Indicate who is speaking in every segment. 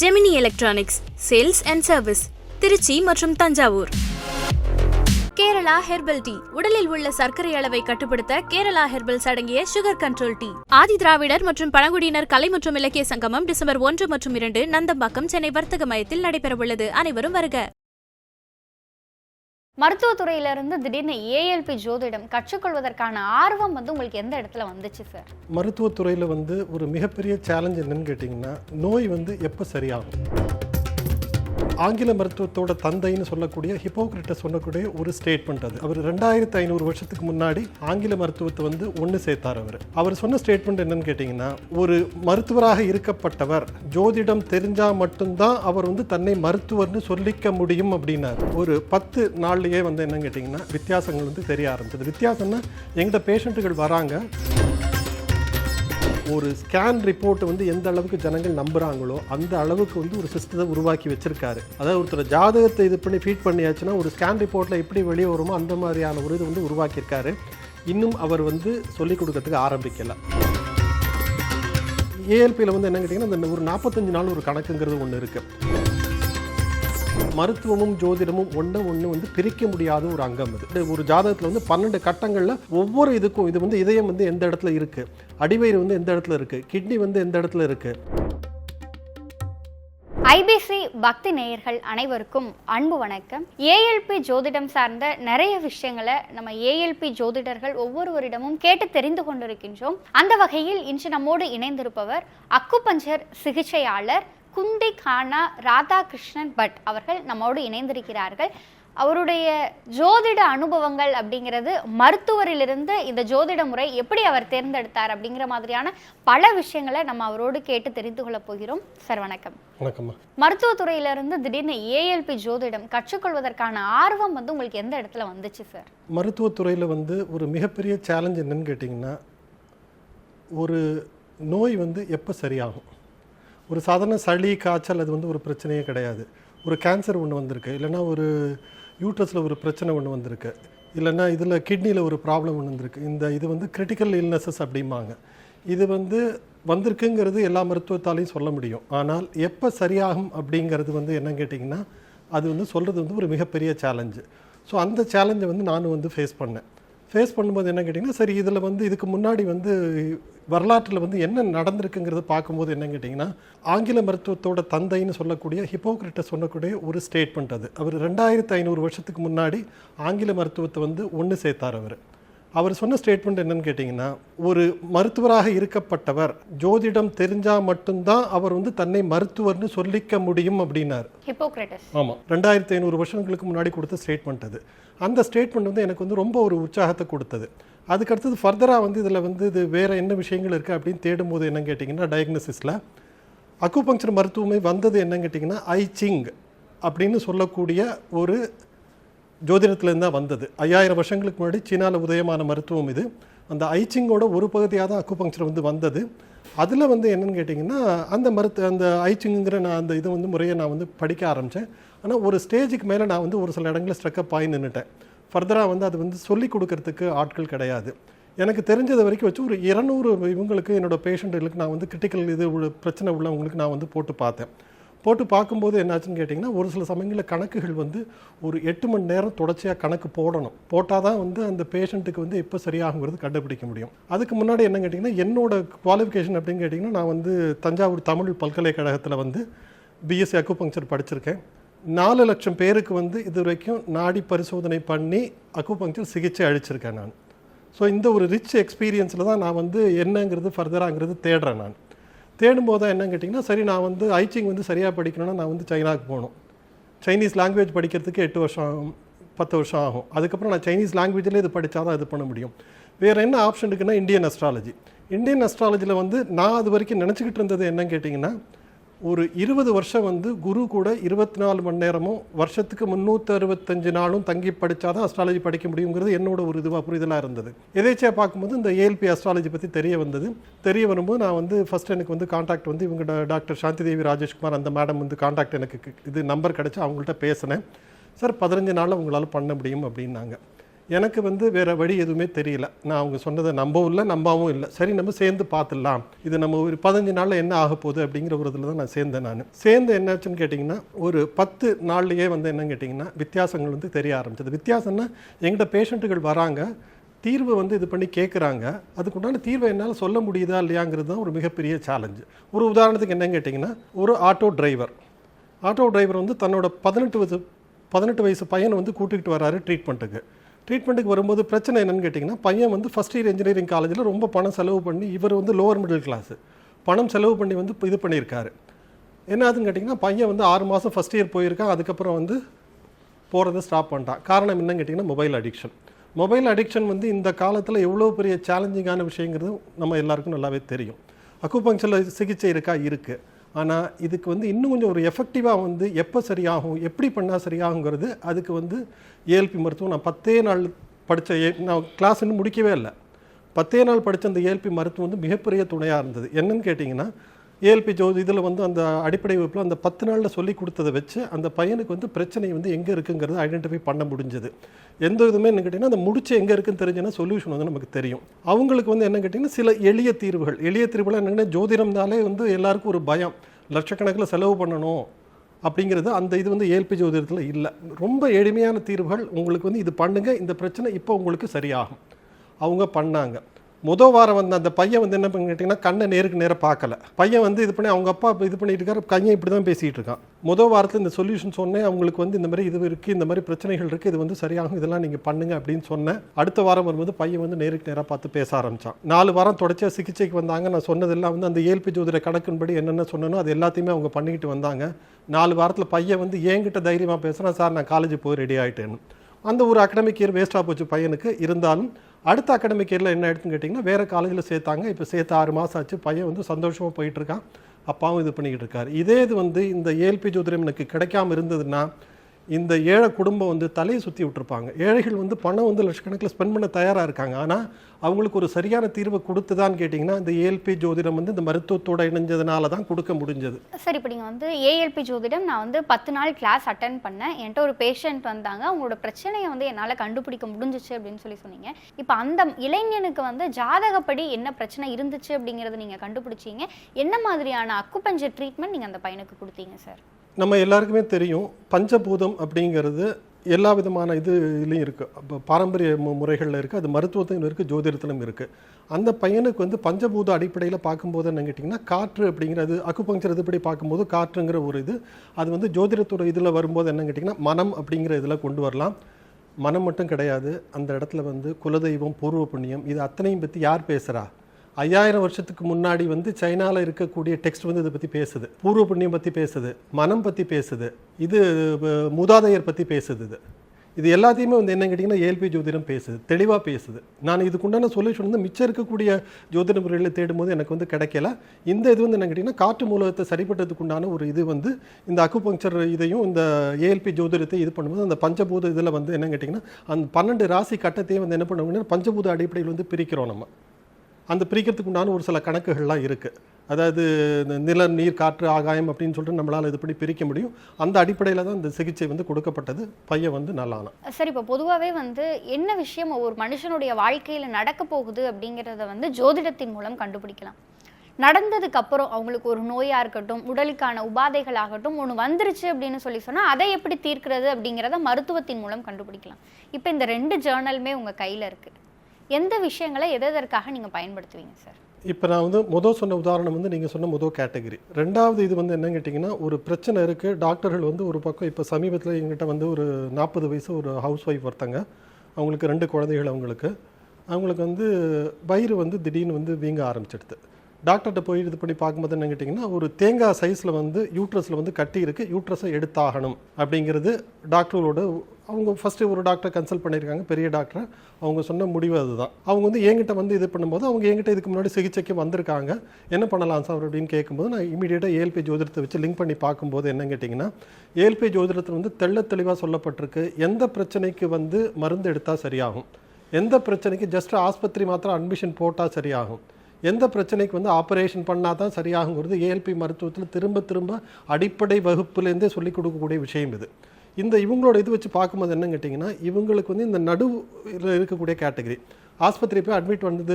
Speaker 1: Gemini electronics sales and service Trichy மற்றும் Thanjavur Kerala herbal tea உடலில் உள்ள சர்க்கரை அளவை கட்டுப்படுத்த கேரளா ஹெர்பல்ஸ் அடங்கிய சுகர் கண்ட்ரோல் டீ ஆதி திராவிடர் மற்றும் பழங்குடியினர் கலை மற்றும் இலக்கிய சங்கமம் டிசம்பர் ஒன்று மற்றும் இரண்டு நந்தம்பாக்கம் சென்னை வர்த்தக மையத்தில் நடைபெறவுள்ளது. அனைவரும் வருக.
Speaker 2: மருத்துவத்துறையிலிருந்து திடீர்னு ஏஎல்பி ஜோதிடம் கற்றுக்கொள்வதற்கான ஆர்வம் வந்து உங்களுக்கு எந்த இடத்துல வந்துச்சு சார்
Speaker 3: மருத்துவத்துறையில் வந்து ஒரு மிகப்பெரிய சேலஞ்ச் என்னன்னு கேட்டிங்கன்னா நோய் வந்து எப்போ சரியாகும்? ஆங்கில மருத்துவத்தோட தந்தைன்னு சொல்லக்கூடிய ஹிப்போக்ரட்டஸ் சொல்லக்கூடிய ஒரு ஸ்டேட்மெண்ட் அது. அவர் ரெண்டாயிரத்து ஐநூறு வருஷத்துக்கு முன்னாடி ஆங்கில மருத்துவத்தை வந்து ஒன்று சேர்த்தார் அவர். அவர் சொன்ன ஸ்டேட்மெண்ட் என்னன்னு கேட்டிங்கன்னா ஒரு மருத்துவராக இருக்கப்பட்டவர் ஜோதிடம் தெரிஞ்சால் மட்டும்தான் அவர் வந்து தன்னை மருத்துவர்னு சொல்லிக்க முடியும் அப்படின்னார். ஒரு பத்து நாள்லேயே வந்து என்னன்னு கேட்டிங்கன்னா வித்தியாசங்கள் வந்து தெரிய ஆரம்பிச்சது. வித்தியாசம்னா எங்கிட்ட பேஷண்ட்டுகள் வராங்க. ஒரு ஸ்கேன் ரிப்போர்ட் வந்து எந்த அளவுக்கு ஜனங்கள் நம்புகிறாங்களோ அந்த அளவுக்கு வந்து ஒரு சிஸ்டத்தை உருவாக்கி வச்சிருக்காரு. அதாவது ஒருத்தர் ஜாதகத்தை இது பண்ணி ஃபீட் பண்ணியாச்சுன்னா ஒரு ஸ்கேன் ரிப்போர்ட்டில் எப்படி வெளியே வருமோ அந்த மாதிரியான ஒரு இது வந்து உருவாக்கியிருக்காரு. இன்னும் அவர் வந்து சொல்லிக் கொடுக்கறதுக்கு ஆரம்பிக்கல. ஏஎல்பியில் வந்து என்ன கேட்டிங்கன்னா அந்த ஒரு நாற்பத்தஞ்சு நாள் ஒரு கணக்குங்கிறது ஒன்று இருக்குது மருத்துவமும் ஜோதிடமும் ஒன்று ஒன்று வந்து பிரிக்க முடியாத ஒரு அங்கம் இது ஒரு ஜாதகத்தில் வந்து பன்னெண்டு கட்டங்களில் ஒவ்வொரு இதுக்கும் இது வந்து இதயம் வந்து எந்த இடத்துல இருக்குது அடிவயிறு வந்து எந்த இடத்துல இருக்குது கிட்னி வந்து எந்த இடத்துல இருக்குது
Speaker 2: ஐபிசி பக்தி நேயர்கள் அனைவருக்கும் அன்பு வணக்கம். ஏஎல்பி ஜோதிடம் சார்ந்த நிறைய விஷயங்களை நம்ம ஏஎல்பி ஜோதிடர்கள் ஒவ்வொருவரிடமும் கேட்டு தெரிந்து கொண்டிருக்கின்றோம். அந்த வகையில் இன்று நம்மோடு இணைந்திருப்பவர் அக்குபஞ்சர் சிகிச்சையாளர் குந்தி கானா ராதாகிருஷ்ணன் பட் அவர்கள் நம்மோடு இணைந்திருக்கிறார்கள். அவருடைய ஜோதிட அனுபவங்கள் அப்படிங்கிறது மருத்துவரிலிருந்து இந்த ஜோதிட முறை எப்படி அவர் தேர்ந்தெடுத்தார் அப்படிங்கிற மாதிரியான பல விஷயங்களை நம்ம அவரோடு கேட்டு தெரிந்து கொள்ளப் போகிறோம். சார் வணக்கம்.
Speaker 3: வணக்கம்மா.
Speaker 2: மருத்துவத்துறையிலிருந்து திடீர்னு ஏஎல்பி ஜோதிடம் கற்றுக்கொள்வதற்கான ஆர்வம் வந்து உங்களுக்கு எந்த இடத்துல வந்துச்சு சார்?
Speaker 3: மருத்துவத்துறையில் வந்து ஒரு மிகப்பெரிய சேலஞ்ச் என்னன்னு கேட்டிங்கன்னா ஒரு நோய் வந்து எப்போ சரியாகும்? ஒரு சாதாரண சளி காய்ச்சல் அது வந்து ஒரு பிரச்சனையே கிடையாது. ஒரு கேன்சர் ஒன்று வந்திருக்கு. இல்லைன்னா ஒரு யூட்ரஸில் ஒரு பிரச்சனை ஒன்று வந்திருக்கு. இல்லைன்னா இதில் கிட்னியில் ஒரு ப்ராப்ளம் ஒன்று வந்திருக்கு. இந்த இது வந்து கிரிட்டிக்கல் இல்னஸஸ் அப்படிம்பாங்க. இது வந்து வந்திருக்குங்கிறது எல்லா மருத்துவத்தாலையும் சொல்ல முடியும். ஆனால் எப்போ சரியாகும் அப்படிங்கிறது வந்து என்ன கேட்டிங்கன்னா அது வந்து சொல்கிறது வந்து ஒரு மிகப்பெரிய சேலஞ்சு ஸோ அந்த சேலஞ்சை வந்து நானும் வந்து ஃபேஸ் பண்ணேன். ஃபேஸ் பண்ணும்போது என்ன கேட்டிங்கன்னா சரி இதில் வந்து இதுக்கு முன்னாடி வந்து வரலாற்றில் வந்து என்ன நடந்திருக்குங்கிறத பார்க்கும்போது என்ன கேட்டிங்கன்னா ஆங்கில மருத்துவத்தோட தந்தைன்னு சொல்லக்கூடிய ஹிப்போக்ரட்டஸ் சொல்லக்கூடிய ஒரு ஸ்டேட்மெண்ட் அது. அவர் ரெண்டாயிரத்து ஐநூறு வருஷத்துக்கு முன்னாடி ஆங்கில மருத்துவத்தை வந்து ஒன்று சேர்த்தார் அவர். அவர் சொன்ன ஸ்டேட்மெண்ட் என்னன்னு கேட்டிங்கன்னா ஒரு மருத்துவராக இருக்கப்பட்டவர் ஜோதிடம் தெரிஞ்சால் மட்டும்தான் அவர் வந்து தன்னை மருத்துவர்னு சொல்லிக்க முடியும் அப்படின்னார். ஆமாம் ரெண்டாயிரத்தி ஐநூறு வருஷங்களுக்கு முன்னாடி கொடுத்த ஸ்டேட்மெண்ட் அது. அந்த ஸ்டேட்மெண்ட் வந்து எனக்கு வந்து ரொம்ப ஒரு உற்சாகத்தை கொடுத்தது. அதுக்கடுத்தது ஃபர்தராக வந்து இதில் வந்து இது வேறு என்ன விஷயங்கள் இருக்குது அப்படின்னு தேடும்போது என்னன்னு கேட்டிங்கன்னா டயக்னோசிஸில் அக்குபங்க்சர் மருத்துவமை வந்தது என்னன்னு கேட்டிங்கன்னா ஐச்சிங் அப்படின்னு சொல்லக்கூடிய ஒரு ஜோதிடத்துலேருந்து தான் வந்தது. ஐயாயிரம் வருஷங்களுக்கு முன்னாடி சீனாவில் உதயமான மருத்துவம் இது. அந்த ஐச்சிங்கோட ஒரு பகுதியாக தான் அக்குபங்க்சர் வந்து வந்தது. அதில் வந்து என்னென்னு கேட்டிங்கன்னா அந்த மருத்து அந்த ஐச்சிங்குங்கிற நான் அந்த இதை வந்து முறையை நான் வந்து படிக்க ஆரம்பித்தேன் ஆனால் ஒரு ஸ்டேஜுக்கு மேலே நான் வந்து ஒரு சில இடங்களில் ஸ்ட்ரக்கப் ஆகி நின்றுட்டேன் ஃபர்தராக வந்து அது வந்து சொல்லிக் கொடுக்கறதுக்கு ஆட்கள் கிடையாது. எனக்கு தெரிஞ்சது வரைக்கும் வச்சு ஒரு இரநூறு இவங்களுக்கு என்னோடய பேஷண்ட்டுகளுக்கு நான் வந்து கிரிட்டிக்கல் இது உள்ள பிரச்சனை உள்ளவங்களுக்கு நான் வந்து போட்டு பார்த்தேன். போட்டு பார்க்கும்போது என்னாச்சுன்னு கேட்டிங்கன்னா ஒரு சில சமயங்களில் கணக்குகள் வந்து ஒரு எட்டு மணி நேரம் தொடர்ச்சியாக கணக்கு போடணும். போட்டால் தான் வந்து அந்த பேஷண்ட்டுக்கு வந்து எப்போ சரியாகுங்கிறது கண்டுபிடிக்க முடியும். அதுக்கு முன்னாடி என்ன கேட்டிங்கன்னா என்னோட குவாலிஃபிகேஷன் அப்படின்னு கேட்டிங்கன்னா நான் வந்து தஞ்சாவூர் தமிழ் பல்கலைக்கழகத்தில் வந்து பிஎஸ்சி அக்குபங்க்சர் படிச்சிருக்கேன். நாலு லட்சம் பேருக்கு வந்து இது வரைக்கும் நாடி பரிசோதனை பண்ணி அக்குபங்க்சர் சிகிச்சை அளிச்சிருக்கேன் நான். ஸோ இந்த ஒரு ரிச் எக்ஸ்பீரியன்ஸில் தான் நான் வந்து என்னங்கிறது ஃபர்தராங்கிறது தேடுறேன் நான். தேடும்போது தான் என்னன்னு கேட்டிங்கன்னா சரி நான் வந்து ஐச்சிங் வந்து சரியாக படிக்கணும்னா நான் வந்து சைனாக்கு போகணும். சைனீஸ் லாங்குவேஜ் படிக்கிறதுக்கு எட்டு வருஷம் ஆகும் பத்து வருஷம் ஆகும். அதுக்கப்புறம் நான் சைனீஸ் லாங்குவேஜில் இது படித்தா தான் இது பண்ண முடியும். வேறு என்ன ஆப்ஷன் இருக்குன்னா இந்தியன் அஸ்ட்ராலஜி இந்தியன் அஸ்ட்ராலஜியில் வந்து நான் அது வரைக்கும் நினச்சிக்கிட்டு இருந்தது என்னன்னு கேட்டிங்கன்னா ஒரு இருபது வருஷம் வந்து குரு கூட இருபத்தி நாலு மணி நேரமும் வருஷத்துக்கு முந்நூற்றி அறுபத்தஞ்சு நாளும் தங்கி படித்தா தான் அஸ்ட்ராலஜி படிக்க முடியுங்கிறது என்னோட ஒரு இதுவாக புரிதலாக இருந்தது. எதேச்சியாக பார்க்கும்போது இந்த ஏஎல்பி அஸ்ட்ராலஜி பற்றி தெரிய வந்தது. தெரிய வரும்போது நான் வந்து ஃபர்ஸ்ட் எனக்கு வந்து காண்டாக்ட் வந்து இவங்க டாக்டர் சாந்தி தேவி ராஜேஷ்குமார் அந்த மேடம் வந்து காண்டாக்ட் எனக்கு இது நம்பர் கிடச்சி அவங்கள்ட்ட பேசினேன். சார் பதினஞ்சு நாளில் உங்களால் பண்ண முடியும் அப்படின்னாங்க. எனக்கு வந்து வேறு வழி எதுவுமே தெரியல. நான் அவங்க சொன்னதை நம்பவும் இல்லை நம்பவும் இல்லை. சரி நம்ம சேர்ந்து பார்த்துடலாம். இது நம்ம ஒரு பதினஞ்சு நாளில் என்ன ஆக போகுது அப்படிங்கிற ஒரு இதில் தான் நான் சேர்ந்தேன் நான். சேர்ந்து என்னாச்சுன்னு கேட்டிங்கன்னா ஒரு பத்து நாள்லையே வந்து என்னன்னு கேட்டிங்கன்னா வித்தியாசங்கள் வந்து தெரிய ஆரம்பிச்சது. வித்தியாசம்னா எங்கிட்ட பேஷண்ட்டுகள் வராங்க. தீர்வு வந்து இது பண்ணி கேட்குறாங்க அதுக்குண்டான தீர்வை என்னால் சொல்ல முடியுதா இல்லையாங்கிறது தான் ஒரு மிகப்பெரிய சேலஞ்சு ஒரு உதாரணத்துக்கு என்னன்னு கேட்டிங்கன்னா ஒரு ஆட்டோ டிரைவர் ஆட்டோ டிரைவர் வந்து தன்னோட பதினெட்டு வயசு பதினெட்டு வயசு பையனை வந்து கூட்டிகிட்டு வராரு ட்ரீட்மெண்ட்டுக்கு ட்ரீட்மெண்ட்டுக்கு வரும்போது பிரச்சனை என்னென்னு கேட்டிங்கன்னா பையன் வந்து ஃபஸ்ட் இயர் இன்ஜினியரிங் காலேஜில் ரொம்ப பணம் செலவு பண்ணி இவர் வந்து லோவர் மிடில் கிளாஸு பணம் செலவு பண்ணி வந்து இது பண்ணியிருக்காரு. என்ன ஆகுதுன்னு கேட்டிங்கன்னா பையன் வந்து ஆறு மாதம் ஃபஸ்ட் இயர் போயிருக்கான் அதுக்கப்புறம் வந்து போகிறத ஸ்டாப் பண்ணிட்டான். காரணம் என்னன்னு கேட்டிங்கன்னா மொபைல் அடிக்ஷன் மொபைல் அடிக்ஷன் வந்து இந்த காலத்தில் எவ்வளோ பெரிய சேலஞ்சிங்கான விஷயங்கிறது நம்ம எல்லாருக்கும் நல்லாவே தெரியும். அக்குபங்க்சரில் சிகிச்சை இருக்கா? இருக்குது ஆனால் இதுக்கு வந்து இன்னும் கொஞ்சம் ஒரு எஃபெக்டிவாக வந்து எப்போ சரியாகும் எப்படி பண்ணால் சரியாகுங்கிறது அதுக்கு வந்து ஏஎல்பி மருத்துவம் நான் பத்தே நாள் படித்த ஏ நான் கிளாஸ் இன்னும் முடிக்கவே இல்லை. பத்தே நாள் படித்த அந்த ஏஎல்பி மருத்துவம் வந்து மிகப்பெரிய துணையாக இருந்தது. என்னன்னு கேட்டிங்கன்னா ஏஎல்பி ஜோ இதில் வந்து அந்த அடிப்படை வகுப்பில் அந்த பத்து நாளில் சொல்லி கொடுத்ததை வச்சு அந்த பையனுக்கு வந்து பிரச்சனை வந்து எங்கே இருக்குங்கிறத ஐடென்டிஃபை பண்ண முடிஞ்சது. எந்த இதுவுமே என்ன கேட்டிங்கன்னா அந்த முடிச்சு எங்கே இருக்குன்னு தெரிஞ்சுன்னா சொல்யூஷன் வந்து நமக்கு தெரியும். அவங்களுக்கு வந்து என்ன கேட்டிங்கன்னா சில எளிய தீர்வுகள். எளிய தீர்வுகள் என்னென்னா ஜோதிடம்னாலே வந்து எல்லாருக்கும் ஒரு பயம். லட்சக்கணக்கில் செலவு பண்ணணும் அப்படிங்கிறது அந்த இது வந்து ஏல்பி ஜோதிடத்தில் இல்லை. ரொம்ப எளிமையான தீர்வுகள். உங்களுக்கு வந்து இது பண்ணுங்கள் இந்த பிரச்சனை இப்போ உங்களுக்கு சரியாகும். அவங்க பண்ணாங்க. முதல் வாரம் வந்து அந்த பையன் வந்து என்ன பண்ணி கேட்டிங்கன்னா கண்ணை நேருக்கு நேராக பார்க்கல. பையன் வந்து இது பண்ணி அவங்க அப்பா இது பண்ணிட்டு இருக்காரு கையன் இப்படி தான் பேசிகிட்டு இருக்கான். முத வாரத்தில் இந்த சொல்யூஷன் சொன்னேன் அவங்களுக்கு வந்து இந்த மாதிரி இது இருக்குது இந்த மாதிரி பிரச்சனைகள் இருக்குது இது வந்து சரியாகும் இதெல்லாம் நீங்கள் பண்ணுங்க அப்படின்னு சொன்னேன். அடுத்த வாரம் வரும்போது பையன் வந்து நேருக்கு நேராக பார்த்து பேச ஆரம்பிச்சான். நாலு வாரம் தொடர்ச்சியாக சிகிச்சைக்கு வந்தாங்க. நான் சொன்னதெல்லாம் வந்து அந்த ஏல்பி ஜோதிட கணக்கின்படி என்னென்ன சொன்னனோ அது எல்லாத்தையுமே அவங்க பண்ணிக்கிட்டு வந்தாங்க. நாலு வாரத்தில் பையன் வந்து என்கிட்ட தைரியமாக பேசுகிறான் சார் நான் காலேஜ் போய் ரெடி ஆகிட்டேன்னு அந்த ஒரு அகடமிக் இயர் வேஸ்ட்டாக போச்சு பையனுக்கு. இருந்தாலும் அடுத்த அகடமிக் இயரில் என்ன ஆயிடுச்சுன்னு கேட்டிங்கன்னா வேறு காலேஜில் சேர்த்தாங்க. இப்போ சேர்த்து ஆறு மாதம் ஆச்சு. பையன் வந்து சந்தோஷமாக போயிட்டுருக்கான் அப்பாவும் இது பண்ணிக்கிட்டு இருக்காரு. இதே இது வந்து இந்த ஏஎல்பி ஜோதிடம் எனக்கு கிடைக்காம இருந்ததுன்னா இந்த ஏழை குடும்பம் வந்து தலையை சுற்றி விட்டுருப்பாங்க. ஏழைகள் வந்து பணம் வந்து லட்சக்கணக்கில் ஸ்பெண்ட் பண்ண தயாராக இருக்காங்க. ஆனால் அவங்களுக்கு ஒரு சரியான தீர்வை கொடுத்துதான்னு கேட்டிங்கன்னா இந்த ஏஎல்பி ஜோதிடம் வந்து இந்த மருத்துவத்தோட இணைஞ்சதுனால தான் கொடுக்க முடிஞ்சது.
Speaker 2: சரி இப்போ நீங்கள் வந்து ஏஎல்பி ஜோதிடம் நான் வந்து பத்து நாள் கிளாஸ் அட்டன் பண்ணேன். என்கிட்ட ஒரு பேஷண்ட் வந்தாங்க. அவங்களோட பிரச்சனையை வந்து என்னால் கண்டுபிடிக்க முடிஞ்சிச்சு அப்படின்னு சொல்லி சொன்னீங்க. இப்போ அந்த இளைஞனுக்கு வந்து ஜாதகப்படி என்ன பிரச்சனை இருந்துச்சு அப்படிங்கிறத நீங்கள் கண்டுபிடிச்சீங்க. என்ன மாதிரியான அக்குபஞ்சர் ட்ரீட்மெண்ட் நீங்கள் அந்த பையனுக்கு கொடுத்தீங்க சார்?
Speaker 3: நம்ம எல்லாருக்குமே தெரியும் பஞ்சபூதம் அப்படிங்கிறது எல்லா விதமான இது இதுலேயும் இருக்குது அப்போ பாரம்பரிய மு முறைகளில் இருக்குது அது மருத்துவத்திலும் இருக்குது ஜோதிடத்திலும் இருக்குது அந்த பையனுக்கு வந்து பஞ்சபூத அடிப்படையில் பார்க்கும்போது என்ன கேட்டிங்கன்னா காற்று அப்படிங்கிறது அக்குபங்சர் இதுபடி பார்க்கும்போது காற்றுங்கிற ஒரு இது அது வந்து ஜோதிடத்தோட இதில் வரும்போது என்ன கேட்டிங்கன்னா மனம் அப்படிங்கிற இதில் கொண்டு வரலாம். மனம் மட்டும் கிடையாது. அந்த இடத்துல வந்து குலதெய்வம் பூர்வ புண்ணியம் இது அத்தனையும் பற்றி யார் பேசுகிறா ஐயாயிரம் வருஷத்துக்கு முன்னாடி வந்து சைனாவில் இருக்கக்கூடிய டெக்ஸ்ட் வந்து இதை பற்றி பேசுது. பூர்வ புண்ணியம் பற்றி பேசுது. மனம் பற்றி பேசுது. இது மூதாதையர் பற்றி பேசுது இது. இது எல்லாத்தையுமே வந்து என்ன கேட்டிங்கன்னா ஏல்பி ஜோதிடம் பேசுது. தெளிவாக பேசுது. நான் இதுக்குண்டான சொல்யூஷன் வந்து மிச்சம் இருக்கக்கூடிய ஜோதிட முறையில் தேடும்போது எனக்கு வந்து கிடைக்கல. இந்த இது வந்து என்ன கேட்டிங்கன்னா காற்று மூலகத்தை சரிப்பட்டதுக்குண்டான ஒரு இது வந்து இந்த அக்குபங்சர் இதையும் இந்த ஏஎல்பி ஜோதிடத்தை இது பண்ணும்போது அந்த பஞ்சபூத இதில் வந்து என்ன கேட்டிங்கன்னா அந்த பன்னெண்டு ராசி கட்டத்தையும் வந்து என்ன பண்ணுவோம்னா பஞ்சபூத அடிப்படையில் வந்து பிரிக்கிறோம் நம்ம. அந்த பிரிக்கிறதுக்கு உண்டான ஒரு சில கணக்குகள்லாம் இருக்குது அதாவது இந்த நில நீர் காற்று ஆகாயம் அப்படின்னு சொல்லிட்டு நம்மளால் இது பண்ணி பிரிக்க முடியும். அந்த அடிப்படையில் தான் இந்த சிகிச்சை வந்து கொடுக்கப்பட்டது. பையன் வந்து நல்லானான்
Speaker 2: சரி இப்போ பொதுவாகவே வந்து என்ன விஷயம் ஒரு மனுஷனுடைய வாழ்க்கையில் நடக்க போகுது அப்படிங்கிறத வந்து ஜோதிடத்தின் மூலம் கண்டுபிடிக்கலாம். நடந்ததுக்கு அப்புறம் அவங்களுக்கு ஒரு நோயா இருக்கட்டும் உடலுக்கான உபாதைகள் ஆகட்டும் ஒன்று வந்துருச்சு அப்படின்னு சொல்லி சொன்னா அதை எப்படி தீர்க்கிறது அப்படிங்கிறத மருத்துவத்தின் மூலம் கண்டுபிடிக்கலாம். இப்போ இந்த ரெண்டு ஜேர்னலுமே உங்க கையில இருக்கு. எந்த விஷயங்களை எதற்காக நீங்கள் பயன்படுத்துவீங்க சார்?
Speaker 3: இப்போ நான் வந்து முதல் சொன்ன உதாரணம் வந்து நீங்கள் சொன்ன முதல் கேட்டகரி. ரெண்டாவது இது வந்து என்னன்னு கேட்டிங்கன்னா ஒரு பிரச்சனை இருக்குது டாக்டர்கள் வந்து ஒரு பக்கம் இப்போ சமீபத்தில் எங்கிட்ட வந்து ஒரு நாற்பது வயசு ஒரு ஹவுஸ் ஒய்ஃப் ஒருத்தங்க. அவங்களுக்கு ரெண்டு குழந்தைகள் அவங்களுக்கு. அவங்களுக்கு வந்து வயிறு வந்து திடீர்னு வந்து வீங்க ஆரம்பிச்சிடுது. டாக்டர்கிட்ட போய் இது பண்ணி பார்க்கும்போது என்ன கேட்டிங்கன்னா ஒரு தேங்காய் சைஸில் வந்து யூட்ரஸில் வந்து கட்டி இருக்குது யூட்ரஸை எடுத்தாகணும் அப்படிங்கிறது டாக்டரோட அவங்க ஃபஸ்ட்டு ஒரு டாக்டர் கன்சல்ட் பண்ணியிருக்காங்க பெரிய டாக்டர் அவங்க சொன்ன முடிவு அதுதான். அவங்க வந்து என்கிட்ட வந்து இது பண்ணும்போது அவங்க என்கிட்ட இதுக்கு முன்னாடி சிகிச்சைக்கு வந்திருக்காங்க. என்ன பண்ணலாம் சார் அப்படின்னு கேட்கும்போது நான் இமீடியட்டாக ஏஎல்பி ஜோதிடத்தை வச்சு லிங்க் பண்ணி பார்க்கும்போது என்ன கேட்டிங்கன்னா ஏஎல்பி ஜோதிடத்தில் வந்து தெள்ளத் தெளிவாக சொல்லப்பட்டிருக்கு. எந்த பிரச்சனைக்கு வந்து மருந்து எடுத்தால் சரியாகும்? எந்த பிரச்சனைக்கு ஜஸ்ட் ஆஸ்பத்திரி மாத்திரம் அட்மிஷன் போட்டால் சரியாகும்? எந்த பிரச்சனைக்கு வந்து ஆப்ரேஷன் பண்ணால் தான் சரியாகுங்கிறது ஏஎல்பி மருத்துவத்தில் திரும்ப திரும்ப அடிப்படை வகுப்புலேருந்தே சொல்லிக் கொடுக்கக்கூடிய விஷயம் இது. இந்த இவங்களோட இது வச்சு பார்க்கும்போது என்னன்னு கேட்டிங்கன்னா இவங்களுக்கு வந்து இந்த நடுவில் இருக்கக்கூடிய கேட்டகரி. ஆஸ்பத்திரி போய் அட்மிட் வந்து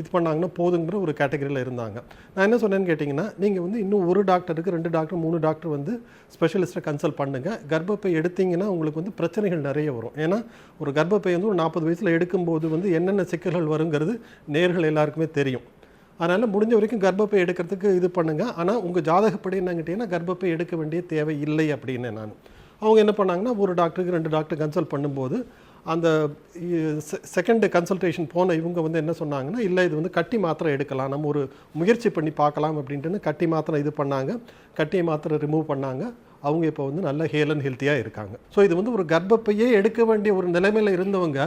Speaker 3: இது பண்ணாங்கன்னா போதுங்கிற ஒரு கேட்டகரியில் இருந்தாங்க. நான் என்ன சொன்னேன்னு கேட்டிங்கன்னா நீங்கள் வந்து இன்னும் ஒரு டாக்டருக்கு ரெண்டு டாக்டர் மூணு டாக்டர் வந்து ஸ்பெஷலிஸ்ட்டை கன்சல்ட் பண்ணுங்கள் கர்ப்பப்பை எடுத்தீங்கன்னா உங்களுக்கு வந்து பிரச்சனைகள் நிறைய வரும். ஏன்னா ஒரு கர்ப்பப்பை வந்து ஒரு நாற்பது வயசில் எடுக்கும்போது வந்து என்னென்ன சிக்கல்கள் வருங்கிறது நேர்கள் எல்லாருக்குமே தெரியும். அதனால் முடிஞ்ச வரைக்கும் கர்ப்பப்பை எடுக்கிறதுக்கு இது பண்ணுங்கள் ஆனால் உங்கள் ஜாதகப்படி என்ன கேட்டிங்கன்னா கர்ப்பப்பை எடுக்க வேண்டிய தேவை இல்லை அப்படின்னு நான். அவங்க என்ன பண்ணாங்கன்னா ஒரு டாக்டருக்கு ரெண்டு டாக்டர் கன்சல்ட் பண்ணும்போது அந்த செகண்ட் கன்சல்டேஷன் போன இவங்க வந்து என்ன சொன்னாங்கன்னா இல்லை இது வந்து கட்டி மாத்திரை எடுக்கலாம். நம்ம ஒரு முயற்சி பண்ணி பார்க்கலாம் அப்படின்ட்டுன்னு கட்டி மாத்திரை இது பண்ணாங்க. கட்டியை மாத்திரை ரிமூவ் பண்ணாங்க. அவங்க இப்போ வந்து நல்ல ஹேல் அண்ட் ஹெல்த்தியாக இருக்காங்க. ஸோ இது வந்து ஒரு கர்ப்பப்பையே எடுக்க வேண்டிய ஒரு நிலைமையில் இருந்தவங்க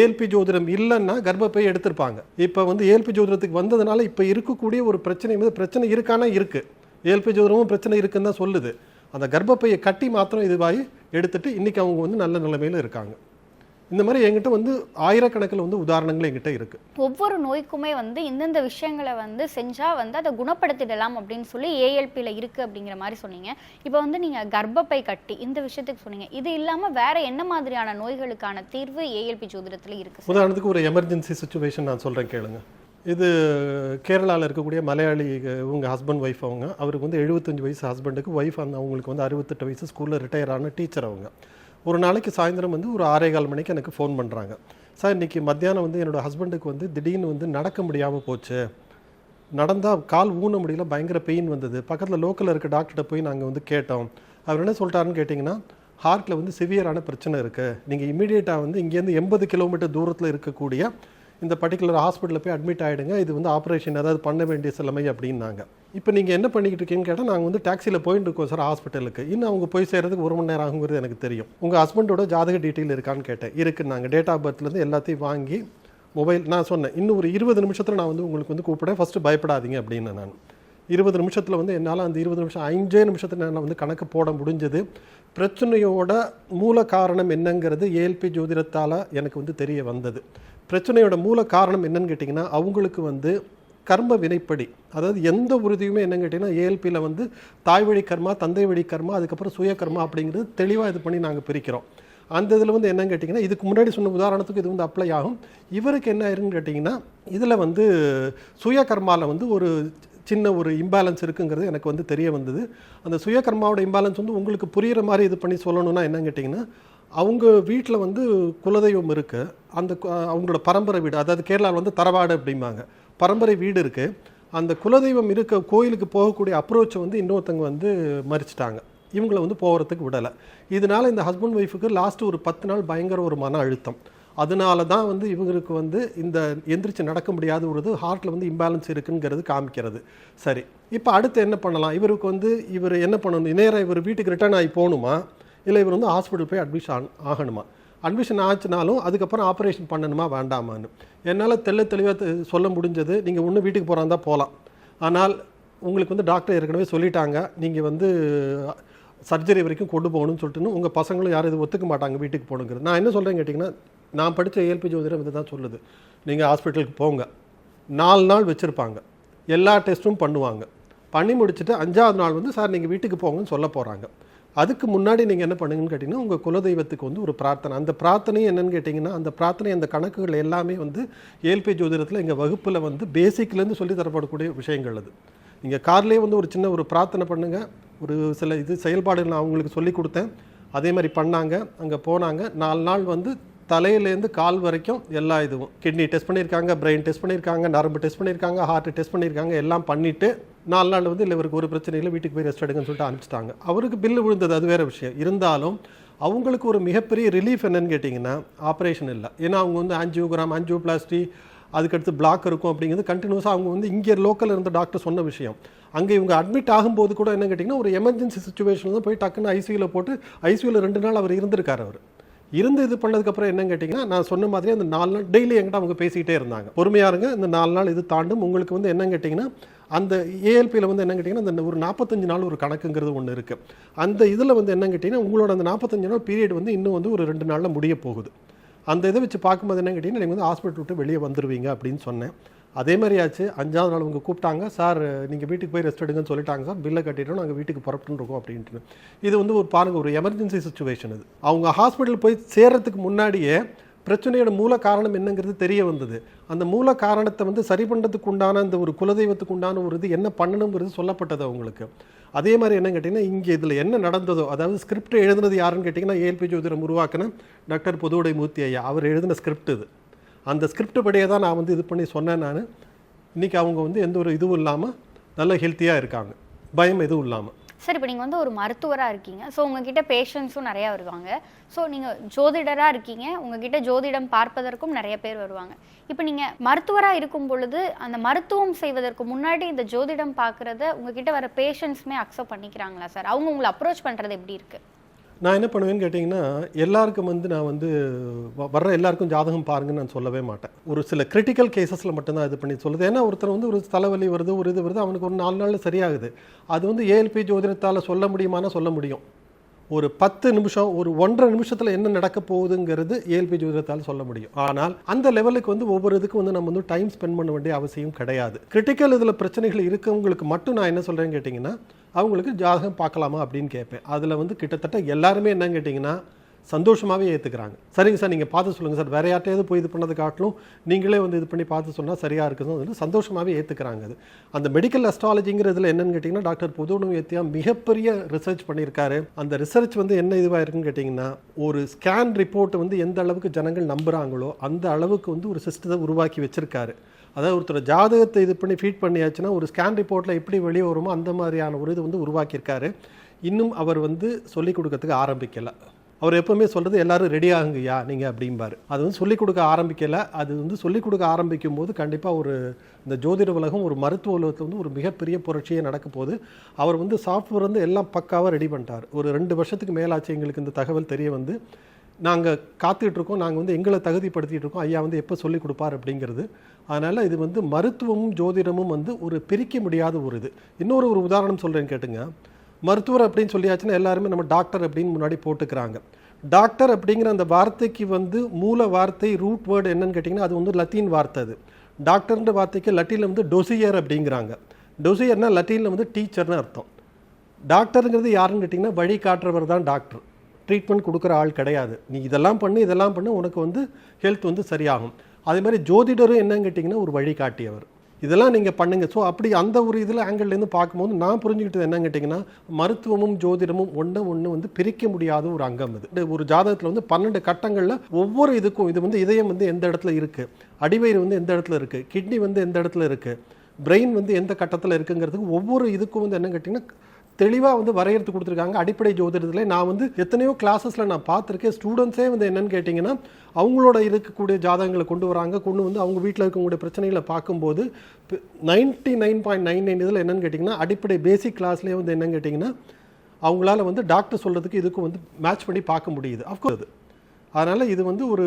Speaker 3: ஏல்பி ஜோதிடம் இல்லைன்னா கர்ப்பப்பையை எடுத்திருப்பாங்க. இப்போ வந்து ஏல்பி ஜோதிடத்துக்கு வந்ததுனால இப்போ இருக்கக்கூடிய ஒரு பிரச்சனை வந்து பிரச்சனை இருக்கானா? இருக்குது ஏல்பி ஜோதிடமும் பிரச்சனை இருக்குன்னு தான் சொல்லுது. அந்த கர்ப்பப்பையை கட்டி மாத்திரம் இதுவாகி எடுத்துட்டு இன்றைக்கி அவங்க வந்து நல்ல நிலைமையில் இருக்காங்க. இந்த மாதிரி என்கிட்ட வந்து ஆயிரக்கணக்கில் வந்து உதாரணங்கள் என்கிட்ட இருக்குது
Speaker 2: ஒவ்வொரு நோய்க்குமே வந்து இந்தந்த விஷயங்களை வந்து செஞ்சா வந்து அதை குணப்படுத்திடலாம் அப்படின்னு சொல்லி ஏஎல்பியில் இருக்கு அப்படிங்கிற மாதிரி சொன்னீங்க. இப்போ வந்து நீங்க கர்ப்பப்பை கட்டி இந்த விஷயத்துக்கு சொன்னீங்க. இது இல்லாம வேற என்ன மாதிரியான நோய்களுக்கான தீர்வு ஏஎல்பி ஜோதிடத்துல இருக்கு
Speaker 3: உதாரணத்துக்கு ஒரு எமர்ஜென்சி சுச்சுவேஷன் நான் சொல்கிறேன் கேளுங்க. இது கேரளாவில் இருக்கக்கூடிய மலையாளி இவங்க ஹஸ்பண்ட் ஒய்ஃப் அவங்க. அவருக்கு வந்து எழுபத்தஞ்சு வயசு ஹஸ்பண்டுக்கு ஒய்ஃப் அந்த அவங்களுக்கு வந்து அறுபத்தெட்டு வயசு ஸ்கூலில் ரிட்டையர் ஆன டீச்சர் அவங்க. ஒரு நாளைக்கு சாயந்தரம் வந்து ஒரு ஆறே கால் மணிக்கு எனக்கு ஃபோன் பண்ணுறாங்க சார் இன்றைக்கி மத்தியானம் வந்து என்னோட ஹஸ்பண்டுக்கு வந்து திடீர்னு வந்து நடக்க முடியாமல் போச்சு. நடந்தால் கால் ஊன முடியல பயங்கர பெயின் வந்தது. பக்கத்தில் லோக்கலில் இருக்க டாக்டர்கிட்ட போய் நாங்கள் வந்து கேட்டோம். அவர் என்ன சொல்லிட்டாருன்னு கேட்டிங்கன்னா ஹார்ட்டில் வந்து சிவியரான பிரச்சனை இருக்குது நீங்கள் இமீடியட்டாக வந்து இங்கேருந்து எண்பது கிலோமீட்டர் தூரத்தில் இருக்கக்கூடிய இந்த பர்டிகுலர் ஹாஸ்பிட்டலில் போய் அட்மிட் ஆகிடுங்க இது வந்து ஆப்ரேஷன் ஏதாவது பண்ண வேண்டிய சிலமை அப்படின்னாங்க. இப்போ நீங்கள் என்ன பண்ணிக்கிட்டு இருக்கீங்கன்னு கேட்டால் நாங்கள் வந்து டாக்ஸியில் போயிட்டு இருக்கோம் சார் ஹாஸ்பிட்டலுக்கு இன்னும் அவங்க போய் சேர்றதுக்கு ஒரு மணி நேரம் ஆகுங்கிறது எனக்கு தெரியும். உங்கள் ஹஸ்பண்டோட ஜாதக டீட்டெயில் இருக்கான்னு கேட்டேன். இருக்குது நாங்கள் டேட் ஆஃப் பர்த்லேருந்து எல்லாத்தையும் வாங்கி மொபைல் நான் சொன்னேன். இன்னும் ஒரு இருபது நிமிஷத்தில் நான் வந்து உங்களுக்கு வந்து கூப்பிடேன் ஃபஸ்ட்டு பயப்படாதீங்க அப்படின்னு நான். இருபது நிமிஷத்தில் வந்து என்னால் அந்த இருபது நிமிஷம் அஞ்சே நிமிஷத்தில் என்னால் வந்து கணக்கு போட முடிஞ்சது. பிரச்சனையோட மூல காரணம் என்னங்கிறது ஏஎல்பி ஜோதிடத்தால் எனக்கு வந்து தெரிய வந்தது. பிரச்சனையோட மூல காரணம் என்னன்னு கேட்டிங்கன்னா அவங்களுக்கு வந்து கர்ம வினைப்படி அதாவது எந்த உறுதியுமே என்னன்னு கேட்டிங்கன்னா ஏஎல்பியில் வந்து தாய் வழி கர்மா தந்தை வழி கர்மா அதுக்கப்புறம் சுய கர்மா அப்படிங்கிறது தெளிவாக இது பண்ணி நாங்கள் பிரிக்கிறோம். அந்த இதில் வந்து என்னன்னு கேட்டிங்கன்னா இதுக்கு முன்னாடி சொன்ன உதாரணத்துக்கு இது வந்து அப்ளை ஆகும். இவருக்கு என்ன ஆயிருன்னு கேட்டிங்கன்னா இதில் வந்து சுய கர்மாவில் வந்து ஒரு சின்ன ஒரு இம்பேலன்ஸ் இருக்குங்கிறது எனக்கு வந்து தெரிய வந்தது. அந்த சுய கர்மாவோட இம்பேலன்ஸ் வந்து உங்களுக்கு புரிகிற மாதிரி இது பண்ணி சொல்லணும்னா என்னன்னு கேட்டிங்கன்னா அவங்க வீட்டில் வந்து குலதெய்வம் இருக்குது அந்த அவங்களோட பரம்பரை வீடு அதாவது கேரளாவில் வந்து தரவாடு அப்படிம்பாங்க. பரம்பரை வீடு இருக்குது அந்த குலதெய்வம் இருக்க கோயிலுக்கு போகக்கூடிய அப்ரோச்சை வந்து இன்னொருத்தங்க வந்து மறிச்சிட்டாங்க. இவங்களை வந்து போகிறதுக்கு விடலை. இதனால் இந்த ஹஸ்பண்ட் ஒய்ஃபுக்கு லாஸ்ட்டு ஒரு பத்து நாள் பயங்கர ஒரு மன அழுத்தம். அதனால தான் வந்து இவங்களுக்கு வந்து இந்த எந்திரிச்சு நடக்க முடியாத ஒரு இது ஹார்ட்டில் வந்து இம்பேலன்ஸ் இருக்குங்கிறது காமிக்கிறது. சரி இப்போ அடுத்து என்ன பண்ணலாம்? இவருக்கு வந்து இவர் என்ன பண்ணணும்? நேராக இவர் வீட்டுக்கு ரிட்டர்ன் ஆகி போகணுமா? இல்லை இவர் வந்து ஹாஸ்பிட்டல் போய் அட்மிஷன் ஆகணுமா? அட்மிஷன் ஆச்சுனாலும் அதுக்கப்புறம் ஆப்ரேஷன் பண்ணணுமா வேண்டாமான்னு. என்னால் தெல்ல தெளிவாக சொல்ல முடிஞ்சது நீங்கள் ஒன்று வீட்டுக்கு போகிறாந்தா போகலாம் ஆனால் உங்களுக்கு வந்து டாக்டர் ஏற்கனவே சொல்லிட்டாங்க நீங்கள் வந்து சர்ஜரி வரைக்கும் கொண்டு போகணும்னு சொல்லிட்டுன்னு உங்கள் பசங்களும் யாரும் இது ஒத்துக்க மாட்டாங்க வீட்டுக்கு போகணுங்கிறது. நான் என்ன சொல்கிறேன் கேட்டிங்கன்னா நான் படித்த ஏஎல்பி ஜோதிடம் இதை தான் சொல்லுது நீங்கள் ஹாஸ்பிட்டலுக்கு போங்க. நாலு நாள் வச்சுருப்பாங்க. எல்லா டெஸ்ட்டும் பண்ணுவாங்க. பண்ணி முடிச்சுட்டு அஞ்சாவது நாள் வந்து சார் நீங்கள் வீட்டுக்கு போங்கன்னு சொல்ல போகிறாங்க அதுக்கு முன்னாடி நீங்கள் என்ன பண்ணுங்கன்னு கேட்டிங்கன்னா உங்கள் குலதெய்வத்துக்கு வந்து ஒரு பிரார்த்தனை. அந்த பிரார்த்தனை என்னன்னு கேட்டிங்கன்னா அந்த பிரார்த்தனை அந்த கணக்குகள் எல்லாமே வந்து ஏல்பி ஜோதிடத்தில் எங்கள் வகுப்பில் வந்து பேசிக்லேருந்து சொல்லி தரப்படக்கூடிய விஷயங்கள் அது. நீங்கள் கார்லேயே வந்து ஒரு சின்ன ஒரு பிரார்த்தனை பண்ணுங்கள் ஒரு சில இது செயல்பாடுகள் நான் அவங்களுக்கு சொல்லி கொடுத்தேன். அதே மாதிரி பண்ணாங்க. அங்கே போனாங்க. நாலு நாள் வந்து தலையிலேருந்து கால் வரைக்கும் எல்லா இதுவும். கிட்னி டெஸ்ட் பண்ணியிருக்காங்க பிரெயின் டெஸ்ட் பண்ணியிருக்காங்க நரம்பு டெஸ்ட் பண்ணியிருக்காங்க ஹார்ட் டெஸ்ட் பண்ணியிருக்காங்க எல்லாம் பண்ணிவிட்டு நாலு நாள் வந்து இல்லை இவருக்கு ஒரு பிரச்சனை இல்லை வீட்டுக்கு போய் ரெஸ்ட் எடுங்கன்னு சொல்லிட்டு அனுப்பிச்சிட்டாங்க. அவருக்கு பில்லு விழுந்தது அது வேறு விஷயம். இருந்தாலும் அவங்களுக்கு ஒரு மிகப்பெரிய ரிலீஃப் என்னன்னு கேட்டிங்கன்னா ஆப்ரேஷன் இல்லை. ஏன்னா அவங்க வந்து ஆஞ்சியோகிராம் ஆஞ்சியோபிளாஸ்டி அதுக்கடுத்து பிளாக் இருக்கும் அப்படிங்கிறது கண்டினியூஸாக அவங்க வந்து இங்கே லோக்கலில் இருந்த டாக்டர் சொன்ன விஷயம். அங்கே இவங்க அட்மிட் ஆகும்போது கூட என்ன கேட்டிங்கன்னா ஒரு எமர்ஜென்சி சுச்சுவேஷனில் தான் போய் டக்குன்னு ஐசியூவில் போட்டு ஐசியூவில் ரெண்டு நாள் அவர் இருந்திருக்கார் அவர். இருந்து இது பண்ணதுக்கப்புறம் என்னன்னு கேட்டிங்கன்னா நான் சொன்ன மாதிரி அந்த நாலு நாள் டெய்லி என்கிட்ட அவங்க பேசிக்கிட்டே இருந்தாங்க. பொறுமையாக இருங்க இந்த நாலு நாள் இது தாண்டும். உங்களுக்கு வந்து என்னன்னு கேட்டிங்கன்னா அந்த ஏஎல்பியில் வந்து என்ன கேட்டிங்கன்னா அந்த ஒரு நாற்பத்தஞ்சு நாள் ஒரு கணக்குங்கிறது ஒன்று இருக்குது அந்த இதில் வந்து என்ன கேட்டிங்கன்னா உங்களோட அந்த நாற்பத்தஞ்சு நாள் பீரியட் வந்து இன்னும் வந்து ஒரு ரெண்டு நாளில் முடிய போகுது. அந்த இதை வச்சு பார்க்கும்போது என்ன கேட்டிங்கன்னா நீங்கள் வந்து ஹாஸ்பிட்டல் விட்டு வெளியே வந்துருவீங்க அப்படின்னு சொன்னேன். அதே மாதிரி ஆச்சு. அஞ்சாவது நாள் அவங்க கூப்பிட்டாங்க. சார் நீங்கள் வீட்டுக்கு போய் ரெஸ்ட் எடுங்கன்னு சொல்லிட்டாங்க சார். பில்லை கட்டிட்டோம். நாங்கள் வீட்டுக்கு புறப்பட்டுன்னு இருக்கோம் அப்படின்ட்டு. இது வந்து ஒரு பாருங்கள் ஒரு எமர்ஜென்சி சுச்சுவேஷன் இது. அவங்க ஹாஸ்பிட்டல் போய் சேர்றதுக்கு முன்னாடியே பிரச்சனையோட மூல காரணம் என்னங்கிறது தெரிய வந்தது. அந்த மூல காரணத்தை வந்து சரி பண்ணுறதுக்கு உண்டான அந்த ஒரு குலதெய்வத்துக்கு உண்டான ஒரு இது என்ன பண்ணணுங்கிறது சொல்லப்பட்டது அவங்களுக்கு. அதே மாதிரி என்ன கேட்டிங்கன்னா இங்கே இதில் என்ன நடந்ததோ அதாவது ஸ்கிரிப்ட் எழுதுனது யாருன்னு கேட்டிங்கன்னா ஏஎல்பி ஜோதிடம் உருவாக்கின டாக்டர் பொதுவுடை மூர்த்தி ஐயா. அவர் எழுதின ஸ்கிரிப்ட் இது. அந்த ஸ்கிரிப்ட் படியே தான் நான் வந்து இது பண்ணி சொன்னேன் நான். இன்றைக்கி அவங்க வந்து எந்த ஒரு இதுவும் இல்லாமல் நல்ல ஹெல்த்தியாக இருக்காங்க. பயம் எதுவும் இல்லாமல்
Speaker 2: சார் இப்போ நீங்கள் வந்து ஒரு மருத்துவராக இருக்கீங்க. ஸோ உங்ககிட்ட பேஷண்ட்ஸும் நிறையா வருவாங்க. ஸோ நீங்கள் ஜோதிடராக இருக்கீங்க. உங்ககிட்ட ஜோதிடம் பார்ப்பதற்கும் நிறைய பேர் வருவாங்க. இப்போ நீங்கள் மருத்துவராக இருக்கும் பொழுது அந்த மருத்துவம் செய்வதற்கு முன்னாடி இந்த ஜோதிடம் பார்க்குறத உங்ககிட்ட வர பேஷண்ட்ஸுமே அக்செப்ட் பண்ணிக்கிறாங்களா சார்? அவங்க உங்களை அப்ரோச் பண்ணுறது எப்படி இருக்குது
Speaker 3: நான் என்ன பண்ணுவேன்னு கேட்டிங்கன்னா எல்லாருக்கும் வந்து நான் வந்து வ- வர்ற எல்லாருக்கும் ஜாதகம் பாருங்கன்னு நான் சொல்லவே மாட்டேன். ஒரு சில கிரிட்டிக்கல் கேசஸில் மட்டும்தான் இது பண்ணி சொல்லுது. ஏன்னா ஒருத்தர் வந்து ஒரு தலைவலி வருது ஒரு இது வருது அவனுக்கு ஒரு நாலு நாள் சரியாகுது. அது வந்து ஏஎல்பி ஜோதிடத்தால் சொல்ல முடியுமானா சொல்ல முடியும். ஒரு பத்து நிமிஷம் ஒரு ஒன்றரை நிமிஷத்தில் என்ன நடக்க போகுதுங்கிறது ஏஎல்பி ஜோதிடத்தால் சொல்ல முடியும். ஆனால் அந்த லெவலுக்கு வந்து ஒவ்வொரு இதுக்கும் வந்து நம்ம வந்து டைம் ஸ்பெண்ட் பண்ண வேண்டிய அவசியம் கிடையாது. கிரிட்டிக்கல் இதில் பிரச்சனைகள் இருக்கவங்களுக்கு மட்டும் நான் என்ன சொல்கிறேன்னு கேட்டிங்கன்னா அவங்களுக்கு ஜாதகம் பார்க்கலாமா அப்படின்னு கேட்பேன். அதில் வந்து கிட்டத்தட்ட எல்லாருமே என்னன்னு கேட்டிங்கன்னா சந்தோஷமாகவே ஏற்றுக்கிறாங்க சரிங்க சார் நீங்கள் பார்த்து சொல்லுங்கள் சார். வேறு யார்ட்டையாவது போய் இது பண்ணது காட்டிலும் நீங்களே வந்து இது பண்ணி பார்த்து சொன்னால் சரியாக இருக்குது வந்து சந்தோஷமாகவே ஏற்றுக்கிறாங்க அது. அந்த மெடிக்கல் அஸ்ட்ராலஜிங்கிறதுல என்னென்னு கேட்டிங்கன்னா டாக்டர் புதுணு ஏத்தியா மிகப்பெரிய ரிசர்ச் பண்ணியிருக்காரு. அந்த ரிசர்ச் வந்து என்ன இதுவாக இருக்குன்னு கேட்டிங்கன்னா ஒரு ஸ்கேன் ரிப்போர்ட் வந்து எந்த அளவுக்கு ஜனங்கள் நம்புகிறாங்களோ அந்த அளவுக்கு வந்து ஒரு சிஸ்டத்தை உருவாக்கி வச்சுருக்காரு. அதாவது ஒருத்தர் ஜாதகத்தை இது பண்ணி ஃபீட் பண்ணியாச்சுன்னா ஒரு ஸ்கேன் ரிப்போர்ட்டில் எப்படி வெளியே வருமோ அந்த மாதிரியான ஒரு இது வந்து உருவாக்கியிருக்காரு. இன்னும் அவர் வந்து சொல்லிக் கொடுக்கறதுக்கு ஆரம்பிக்கலை. அவர் எப்போவுமே சொல்கிறது எல்லாரும் ரெடி ஆகுங்கய்யா நீங்கள் அப்படிம்பாரு. அது வந்து சொல்லிக் கொடுக்க ஆரம்பிக்கலை. அது வந்து சொல்லிக் கொடுக்க ஆரம்பிக்கும் போது கண்டிப்பாக ஒரு இந்த ஜோதிட உலகம் ஒரு மருத்துவ உலகத்தில் வந்து ஒரு மிகப்பெரிய புரட்சியே நடக்க போது அவர் வந்து சாஃப்ட்வேர் வந்து எல்லாம் பக்காவாக ரெடி பண்ணிட்டார். ஒரு ரெண்டு வருஷத்துக்கு மேலாச்சு எங்களுக்கு இந்த தகவல் தெரிய வந்து. நாங்கள் காத்துக்கிட்டு இருக்கோம் நாங்கள் வந்து எங்களை தகுதிப்படுத்திட்டு இருக்கோம் ஐயா வந்து எப்போ சொல்லிக் கொடுப்பார் அப்படிங்கிறது. அதனால் இது வந்து மருத்துவமும் ஜோதிடமும் வந்து ஒரு பிரிக்க முடியாத ஒரு இது. இன்னொரு ஒரு உதாரணம் சொல்கிறேன்னு கேட்டுங்க. மருத்துவர் அப்படின்னு சொல்லியாச்சுன்னா எல்லாருமே நம்ம டாக்டர் அப்படின்னு முன்னாடி போட்டுக்கிறாங்க. டாக்டர் அப்படிங்கிற அந்த வார்த்தைக்கு வந்து மூல வார்த்தை ரூட் வேர்டு என்னன்னு கேட்டிங்கன்னா அது வந்து லத்தீன் வார்த்தை அது. டாக்டர்ன்ற வார்த்தைக்கு லத்தீனில் வந்து டொசியர் அப்படிங்கிறாங்க. டொசியர்னால் லத்தீனில் வந்து டீச்சர்னு அர்த்தம். டாக்டருங்கிறது யாருன்னு கேட்டிங்கன்னா வழி காட்டுறவர் தான் டாக்டர். ட்ரீட்மெண்ட் கொடுக்குற ஆள் கிடையாது. நீ இதெல்லாம் பண்ணு இதெல்லாம் பண்ணு உனக்கு வந்து ஹெல்த் வந்து சரியாகும். அதே மாதிரி ஜோதிடரும் என்னன்னு கேட்டிங்கன்னா ஒரு வழிகாட்டியவர் இதெல்லாம் நீங்கள் பண்ணுங்கள் ஸோ அப்படி அந்த ஒரு இதில் ஆங்கிள்லேருந்து பார்க்கும்போது நான் புரிஞ்சுக்கிட்டது என்னன்னு கேட்டிங்கன்னா மருத்துவமும் ஜோதிடமும் ஒன்று ஒன்று வந்து பிரிக்க முடியாத ஒரு அங்கம் இது ஒரு ஜாதகத்தில் வந்து பன்னெண்டு கட்டங்களில் ஒவ்வொரு இதுக்கும் இது வந்து இதயம் வந்து எந்த இடத்துல இருக்குது அடிவயிறு வந்து எந்த இடத்துல இருக்குது கிட்னி வந்து எந்த இடத்துல இருக்குது பிரெயின் வந்து எந்த கட்டத்தில் இருக்குங்கிறதுக்கு ஒவ்வொரு இதுக்கும் வந்து என்ன கேட்டிங்கன்னா தெளிவாக வந்து வரையறுத்து கொடுத்துருக்காங்க. அடிப்படை ஜோதிடத்தில் நான் வந்து எத்தனையோ கிளாஸஸில் நான் பார்த்துருக்கேன். ஸ்டூடெண்ட்ஸே வந்து என்னன்னு கேட்டிங்கன்னா அவங்களோட இருக்கக்கூடிய ஜாதகங்களை கொண்டு வராங்க. கொண்டு வந்து அவங்க வீட்டில் இருக்கக்கூடிய பிரச்சனைகளை பார்க்கும்போது ninety nine point nine nine இதில் என்னென்னு கேட்டிங்கன்னா அடிப்படை பேசிக் கிளாஸ்லேயே வந்து என்னன்னு கேட்டிங்கன்னா அவங்களால வந்து டாக்டர் சொல்கிறதுக்கு இதுக்கும் வந்து மேட்ச் பண்ணி பார்க்க முடியுது. அஃப்கோர்ஸ் அதனால் இது வந்து ஒரு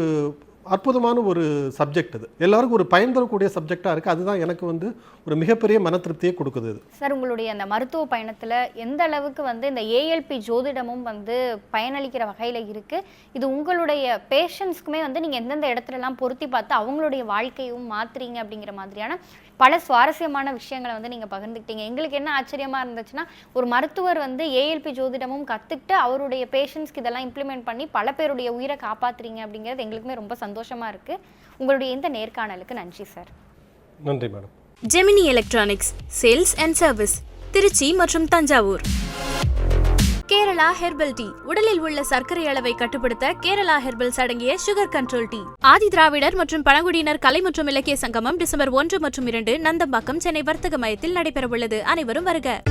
Speaker 3: அற்புதமான ஒரு சப்ஜெக்ட் இது எல்லாருக்கும் ஒரு பயன் தரக்கூடிய சப்ஜெக்டாக இருக்குது அதுதான் எனக்கு வந்து ஒரு மிகப்பெரிய மன திருப்தியை கொடுக்குது இது.
Speaker 2: சார் உங்களுடைய அந்த மருத்துவ பயணத்தில் எந்த அளவுக்கு வந்து இந்த ஏஎல்பி ஜோதிடமும் வந்து பயனளிக்கிற வகையில் இருக்குது இது உங்களுடைய பேஷண்ட்ஸ்க்குமே வந்து நீங்கள் எந்தெந்த இடத்துலலாம் பொருத்தி பார்த்து அவங்களுடைய வாழ்க்கையும் மாற்றுறீங்க அப்படிங்கிற மாதிரியான பல சுவாரஸ்யமான விஷயங்களை வந்து நீங்கள் பகிர்ந்துக்கிட்டீங்க. எங்களுக்கு என்ன ஆச்சரியமாக இருந்துச்சுன்னா ஒரு மருத்துவர் வந்து ஏஎல்பி ஜோதிடமும் கற்றுக்கிட்டு அவருடைய பேஷண்ட்ஸ்க்கு இதெல்லாம் இம்ப்ளிமெண்ட் பண்ணி பல பேருடைய உயிரை காப்பாத்துறீங்க அப்படிங்கிறது எங்களுக்குமே ரொம்ப சந்தோஷமாக இருக்குது உங்களுடைய இந்த நேர்காணலுக்கு நன்றி சார்
Speaker 3: நன்றி madam
Speaker 1: Gemini electronics sales and service Trichy மற்றும் தஞ்சாவூர். Kerala herbal tea. உடலில் உள்ள சர்க்கரை அளவை கட்டுப்படுத்த கேரளா ஹெர்பல்ஸ் அடங்கிய சுகர் கண்ட்ரோல் டீ. ஆதி திராவிடர் மற்றும் பழங்குடியினர் கலை மற்றும் இலக்கிய சங்கமம் டிசம்பர் ஒன்று மற்றும் இரண்டு நந்தம்பாக்கம் சென்னை வர்த்தக மையத்தில் நடைபெறவுள்ளது. அனைவரும் வருக.